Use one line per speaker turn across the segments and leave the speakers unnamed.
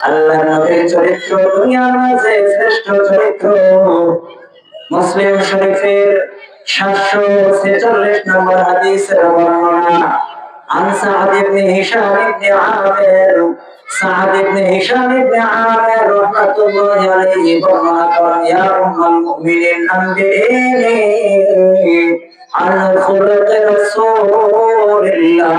আল্লাহ নবীর চরিত্র দুনিয়ার মাঝে শ্রেষ্ঠ চরিত্র মুসলিম শরীফের সাতশো ছেচল্লিশ নম্বর হাদিসের বর্ণনা عن سعد بن هشام بن عامر سعد بن هشام بن عامر رحمة الله عليه বর্ণনা করেন يا أم المؤمنين أنبئيني عن خلق رسول الله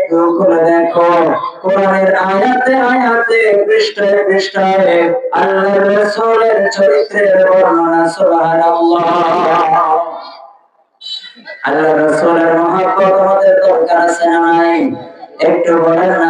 একটু দেখো। কোরআনের আয়াতে আয়াতে, পৃষ্ঠায় পৃষ্ঠায় আল্লাহ রাসূলের চরিত্রের বর্ণনা, সুবহানাল্লাহ। আল্লাহর রাসূলের মহব্বত আমাদের দরকার আছে নাই? একটু বলেন না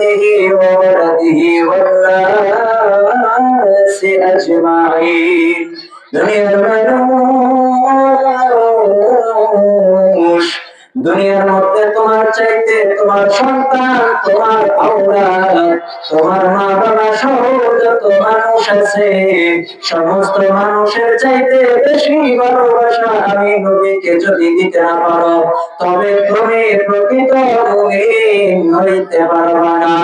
وولده وولده والناس أجمعين دنيا المنون দুনিয়ার মধ্যে তোমার চাইতে তোমার সন্তান, তোমার আওলাদ তোমার মা বাবা সহ যত মানুষ আছে, সমস্ত মানুষের চাইতে বেশি ভালোবাসা আমি নবীকে যদি দিতে না পারো, তবে তুমি প্রকৃত মুমিন হইতে পারবা না।